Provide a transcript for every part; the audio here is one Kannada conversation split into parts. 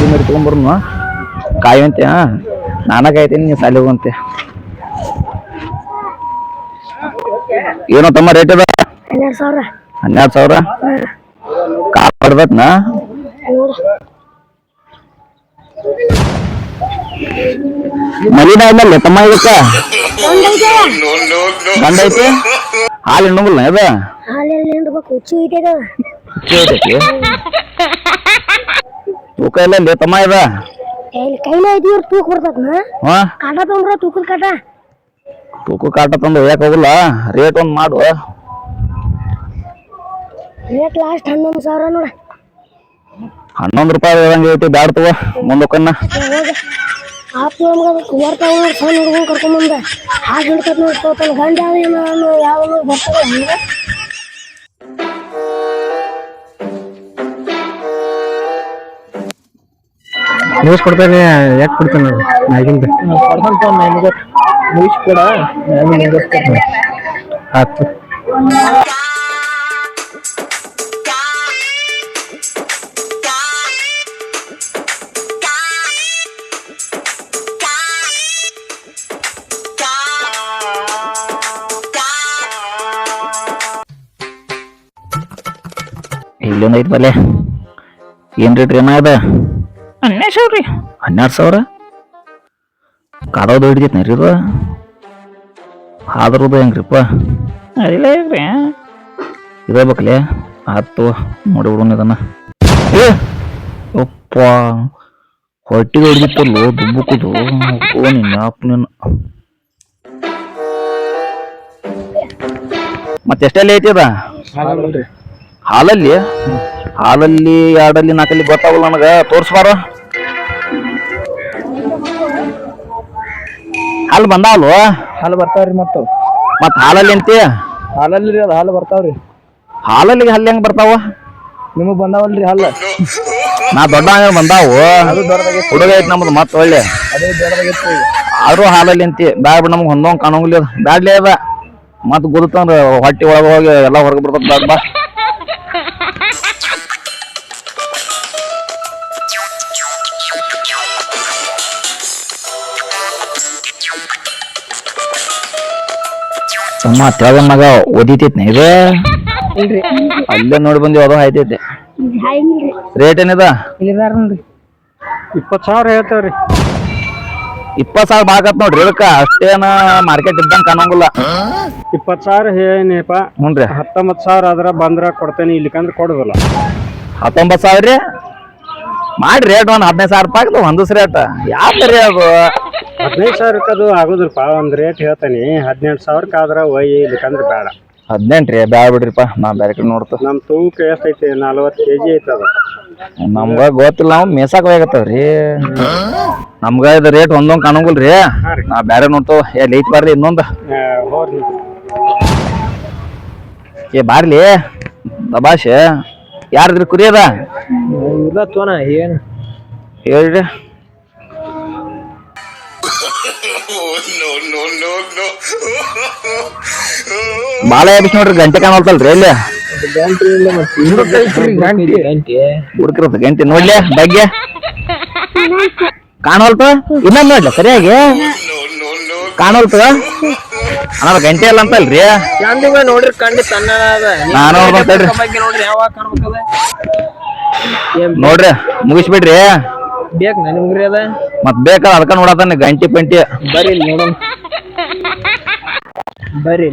ತೊಗೊಂಬರ್ನು ಕಾಯುವಂತೆ ಹಾ. ನಾನ ಕಾಯ್ತೀನಿ ನೀ ಸಾಲಿ ಹೋಗಂತೆ ಏನೋ ತಮ್ಮ ರೇಟ್ ಅದ? ಹನ್ನೆರಡು ಸಾವಿರ. ಹನ್ನೆರಡು ಸಾವಿರ? ಕಾರ್ ಬರ್ಬೇಕನ ಮಲಿನ ಆದ್ಮೇಲೆ ತಮ್ಮ ಇದಕ್ಕ? ಗಂಡ ಐತಿ? ಹಾಲು ಹೆಣ್ಣುಗುಲ್ಲ ಅದ? ಹಾಲು ಹಿಂಡ್ಬೇಕು ಹುಚ್ಚು ಐತೆ ಐತಿ ತೂಕ ಇಲ್ಲ ಲೇ ತಮ್ಮ ಇದ ಕೈಲ ಐತಿ ಇವ್ರು ತೂಕ ಬರ್ತದ್ನ ಹಾ? ಕಾಟ ತೊಗೊಂಡ್ರ ತೂಕದ ಕಾಟ. ತೂಕ ಕಾಟ ತಂದು ಯಾಕೆ ಹೋಗಲ್ಲ? ರೇಟ್ ಒಂದು ಮಾಡು. ರೇಟ್ ಲಾಸ್ಟ್ ಹನ್ನೊಂದು ಸಾವಿರ ನೋಡ. ಹನ್ನೊಂದು ರೂಪಾಯಿ ಇರಂಗೆ ಐತಿ ಬ್ಯಾಡ ತಗೋ ಮುಂದಕ್ಕನ್ನ. ಆಪ್ ನಮ್ಗೆ ಬರ್ತಾವ ಸಣ್ಣ ಹುಡುಗನ್ ಕರ್ಕೊಂಬಂದ ಹಾಗೆ ಹಿಡ್ಕತ್ ನೋಡಿ ತೋತಾನ. ಗಂಡ ಯಾವ ಬರ್ತದೆ ಹಂಗ. ನ್ಯೂಸ್ ಕೊಡ್ತೇನೆ ಯಾಕೆ ಕೊಡ್ತೇನೆ ಮ್ಯಾಗಿಂದ. ನ್ಯೂಸ್ ಕೊಡ ಆಯ್ತು. ಇಲ್ಲೊಂದು ಐತೆ ಬಲೆ ಏನ್ ರೇಟ್ ಅದ ಹನ್ನೆರಡು ಸಾವಿರ ರೀ. ಹನ್ನೆರಡು ಸಾವಿರ? ಕಾದೋದು ಹಿಡಿದೈತೆ ರೀ ಇದು ಹಾದ್ರದು ಹೆಂಗ್ರಿಪ್ಪ? ಅದಿಲ್ಲ ಹೇಳ್ರಿ. ಇದೇಬೇಕಲೆ ಆತು ನೋಡಿ ಬಿಡೋಣ ಇದನ್ನ. ಏ ಅಪ್ಪ ಹೊಟ್ಟಿಗೆ ಹೊಡಿದಿತ್ತಲ್ಲೋ ದುಬ್ಬುಕುದು ಓ ನಿನ್ನ ಅಪ್ಪ ನಿನ್ನ. ಮತ್ತೆ ಎಷ್ಟೆಲ್ಲ ಐತಿ ಅದ? ಹಾಲಲ್ಲಿ? ಹಾಲಲ್ಲಿ ಎರಡಲ್ಲಿ ನಾಲ್ಕಲ್ಲಿ ಗೊತ್ತಾಗಲ್ಲ ನನಗೆ. ತೋರಿಸ್ಬಾರ. ಹಾಲು ಬಂದಾವಲ್ವ? ಹಾಲು ಬರ್ತಾವ್ರಿ ಮತ್ತು. ಮತ್ತೆ ಹಾಲಲ್ಲಿ ಅಂತಿ? ಹಾಲಲ್ಲಿ ರೀ ಅದು ಹಾಲು ಬರ್ತಾವ್ರಿ. ಹಾಲಲ್ಲಿ ಹಲ್ಲಿ ಹೆಂಗ್ ಬರ್ತಾವ? ನಿಮಗ್ ಬಂದಾವಲ್ರಿ ಹಲ್ಲ ನಾ ದೊಡ್ಡ ಹಂಗ ಬಂದಾವು ಹುಡುಗ ಐತಿ ನಮ್ದು ಮತ್ ಒಳ್ಳೆ. ಅದೇ ದೊಡ್ಡದಾಗಿತ್ತು ಆದ್ರೂ ಹಾಲಲ್ಲಿ ಅಂತಿ. ಬ್ಯಾಡ್ ಬಿಡ್ ನಮ್ಗೆ ಹೊಂದೋಂಗ್ ಕಾಣೋಂಗಿಲ್ಲ. ಅದು. ಬ್ಯಾಡ್ಲೇ ಅದ. ಮತ್ ಗುರುತಂದ್ರ ಹೊಟ್ಟಿ ಒಳಗೆ ಹೋಗಿ ಎಲ್ಲ ಹೊರಗೆ ಬರ್ತದ ಬ್ಯಾಡ್ ಬಾ. ತಮ್ಮ ತೆಳಗ ಮಗ ಓದಿತೈತ್ನ. ಇದು ಅಲ್ಲೇ ನೋಡಿ ಬಂದಿ ಅದು ಆಯ್ತೈತಿ ರೇಟ್ ಏನಿದ? ಇಪ್ಪತ್ತು ಸಾವಿರ ಹೇಳ್ತೇವ್ರಿ. ಇಪ್ಪತ್ತು ಸಾವಿರ ಬಾಕತ್ ನೋಡ್ರಿ ಇದಕ್ಕ ಅಷ್ಟೇನ ಮಾರ್ಕೆಟ್ ಇದ್ದಂಗೆ ಕಾಣಂಗಿಲ್ಲ. ಇಪ್ಪತ್ತು ಸಾವಿರ ಏನಪ್ಪ ರೀ. ಹತ್ತೊಂಬತ್ತು ಸಾವಿರ ಆದ್ರೆ ಬಂದ್ರೆ ಕೊಡ್ತೇನೆ ಇಲ್ಲಿಕಂದ್ರೆ ಕೊಡೋದಿಲ್ಲ. ಹತ್ತೊಂಬತ್ತು ಸಾವಿರ ರೀ? ಮಾಡ್ರಿ ರೇಟ್ ಒಂದು ಹದಿನೈದು ಸಾವಿರ ರೂಪಾಯಿ ಒಂದು ರೇಟ್ ಯಾವ ರೀ ಅದು? ಹದಿನೈದು ಸಾವಿರಕ್ಕೆ ಅದು ಆಗೋದಿಲ್ಲಪ್ಪ ಒಂದು ರೇಟ್ ಹೇಳ್ತೇನೆ. ಹದಿನೆಂಟು ಸಾವಿರಕ್ಕೆ ಆದ್ರೆ ಒಯ್ ಇಲ್ಲಿಕಂದ್ರೆ ಬೇಡ. ಹದಿನೆಂಟು ರೀ ಬೇಡ ಬಿಡ್ರಿಪ್ಪ ನಾ ಬೇರೆ ಕಡೆ ನೋಡ್ತ. ನಮ್ಮ ತೂಕ ಎಷ್ಟೈತಿ? ನಲ್ವತ್ತು ಕೆ ಜಿ ಐತದ ನಮ್ಗ ಗೊತ್ತಿಲ್ಲ ನಾವು ಮೇಸಾಕ ಹೋಗತ್ತವ್ರಿ ನಮ್ಗ ಇದು ರೇಟ್ ಒಂದೊಂದು ಕಾಣಂಗಿಲ್ಲ ಕಾಣಂಗಿಲ್ರಿ ನಾ ಬೇರೆ ನೋಡ್ತೇವೆ. ಏ ಲೈಟ್ ಇನ್ನೊಂದು ಇನ್ನೊಂದ್. ಏ ಬಾರ್ಲಿ ದಬಾಶೆ ಯಾರಿದ್ರಿ ಕುರಿ ಅದ? ಇಲ್ಲ ತೋನ ಏನು? ಹೇಳ್ರಿ. ಬಾಳ ಎಬ್ಸ್ ನೋಡ್ರಿ ಗಂಟೆ ಕಾಣಲ್ತಲ್ರಿ ಹುಡುಕ್ರಿ ಹುಡುಕಿರತ್ತ ಗಂಟೆ. ನೋಡ್ಲಿ ಬಗ್ಗೆ ಕಾಣವಲ್ತ ಇನ್ನೊಂದ್ ನೋಡ್ಲಿ ಸರಿಯಾಗಿ? ಕಾಣವಲ್ತ ಅಣ್ಣ ಗಂಟೆ ಅಲ್ಲ ಅಂತಲ್ರಿ ನೋಡ್ರಿ ಕಂಡಿ ಸಣ್ಣ ನಾನು ನೋಡ್ರಿ ನೋಡ್ರಿ ಮುಗಿಸ್ಬಿಡ್ರಿ. ಬೇಕ್ ನಿಮ್ಗ್ರಿ ಅದ. ಮತ್ ಬೇಕಾದ ಅದಕ್ಕ ನೋಡತಾನೆ ಗಂಟೆ ಪಂಟಿ. ಬರೀ ಇಲ್ಲಿ ನೋಡೋಣ. ಬರ್ರಿ.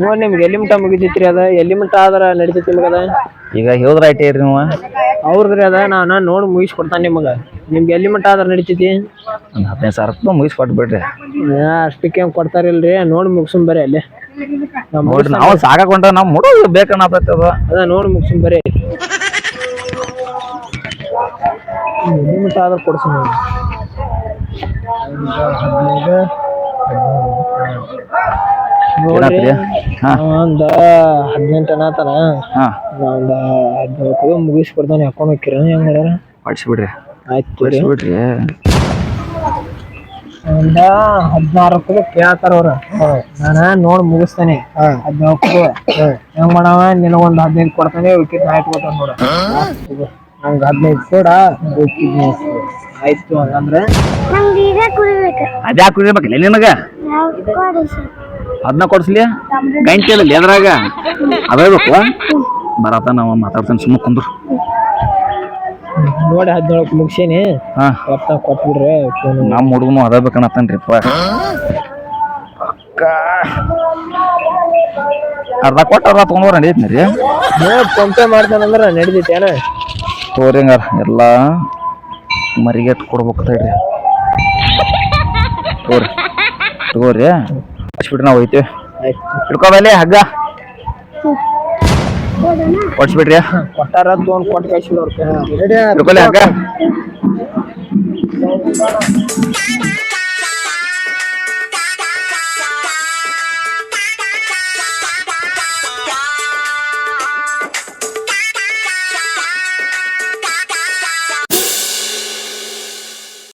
ನೋಡಿ ನಿಮ್ಗೆ ಎಲ್ಲಿ ಮಟ ಮುಗಿತೈತ್ರಿ ಅದ. ಎಲ್ಲಿ ಮಟ ಆದ್ರ ನಡಿತೈತಿ ನಿಮಗದ? ಈಗ ಹೇಳಿದ್ರ ಐಟಿ ಇರ್ರಿ ನೀವು. ಅವ್ರದ್ರಿ ಅದ ನಾ ನಾ ನೋಡಿ ಮುಗಿಸ್ಕೊಡ್ತಾನೆ ನಿಮಗೆ. ನಿಮಗ ನಿಮ್ಗೆ ಎಲ್ಲಿ ಮಟ ಆದ್ರ ನಡಿತೈತಿ? ಒಂದು ಹದಿನೈದು ಸಾವಿರ ರೂಪಾಯಿ ಮುಗಿಸ್ಕೊಟ್ ಬಿಡ್ರಿ. ಆ, ಅಷ್ಟಕ್ಕೆ ಏನ್ ಕೊಡ್ತಾರಿಲ್ರಿ? ನೋಡಿ ಮುಗಿಸ್ಕೊಂಡ್ ಬರ್ರಿ ಅಲ್ಲಿ. ನೋಡ್ರಿ ನಾವು ಸಾಕಾಕೊಂಡ ನಾವು ಮುಡೋದು ಬೇಕನ್ನತೈತಿ ಅದು. ಅದ ನೋಡಿ ಮುಗಿಸ್ಕೊಂಡ್ ಬರ್ರಿ. ಎಲ್ಲಿ ಮಟ ಆದ್ರ ಕೊಡ್ಸುಮ್ ನೋಡಿ ಏನತ್ರಿ ಹಾ. ಒಂದ ಹದಿನೆಂಟು ಅನ್ನತಾನ ಹಾ. ಒಂದ ಹದಿನಾಲ್ಕು ಮುಗಿಸ್ಕೊಡ್ತಾನೆ ಹಾಕೊಂಡ್ ಹೋಗ್ತೀರ ಹೆಂಗ್ ಮಾಡ್ಯಾರ? ಬಿಡ್ರಿ ಆಯ್ತು ತೋರಿ ಬಿಡ್ರಿ ಒಂದ ಹದಿನಾರು ರೂಪಾಯಿ ಕೇಳ್ತಾರ ಅವ್ರ. ನಾನ ನೋಡ್ ಮುಗಿಸ್ತಾನೆ. ಹದಿನಾಲ್ಕು ಹೆಂಗ್ ಮಾಡವ? ನಿನಗೊಂದ್ ಹದಿನೈದು ಕೊಡ್ತಾನೆ ವಿಕೆಟ್ ನಾ ಇಟ್ಕೊತಾನ ನೋಡ. ನಂಗೆ ಹದಿನೈದು ಸೋಡ ಆಯ್ತು ಹಂಗಂದ್ರೆ ಅದ್ಯಾಕೆ ಕುಡಿಬೇಕಿಲ್ಲ ನಿನಗ? ಅದನ್ನ ಕೊಡ್ಸ್ಲಿ ಗಂಟೆ ಇಲ್ಲ ಎದ್ರಾಗ ಅದೇ ಬೇಕು ಬರತ್ತ ನಾವು ಮಾತಾಡ್ತಾನೆ ಸುಮ್ಮನೆ ಕುಂದ್ರು. ನೋಡಿ ಹದಿನೇಳಕ್ಕೆ ಮುಗಿಸೇನಿ. ಹಾಂ. ರೊಕ್ಕ ಕೊಟ್ಬಿಡ್ರಿ ನಮ್ಮ ಹುಡುಗನು ಅದ ಬೇಕನ್ನತ್ತಾನ್ರಿಪ್ಪ ಅರ್ಧ ಕೊಟ್ಟು ಅರ್ಧ ತೊಗೊಂಡ್ರೆ ನಡೀತೀನಿ ರೀ ಫೋನ್ ಪೇ ಮಾಡ್ತಾನಂದ್ರೆ ಏನ? ತೋರಿ ಹಂಗಾರ ಎಲ್ಲ ಮರಿಗೆಟ್ ಕೊಡ್ಬೇಕು ತಡ್ರಿ ತೋರಿ ತಗೋರಿ. ಹಚ್ಬಿಟ್ರಿ ನಾವು ಹೋಯ್ತೀವಿ. ಹಿಡ್ಕೋಬಲ್ಲಿ ಹಗ್ಗ. ಹೊಡ್ಸ್ಬಿಟ್ರಿ. ಕೊಟ್ಟಾರ ತೊಗೊಂಡು ಕೊಟ್ಟು ಕಳ್ಸಿ ಅವ್ರ ಹಿಡ್ಕೊಲಿ ಹಗ್ಗ.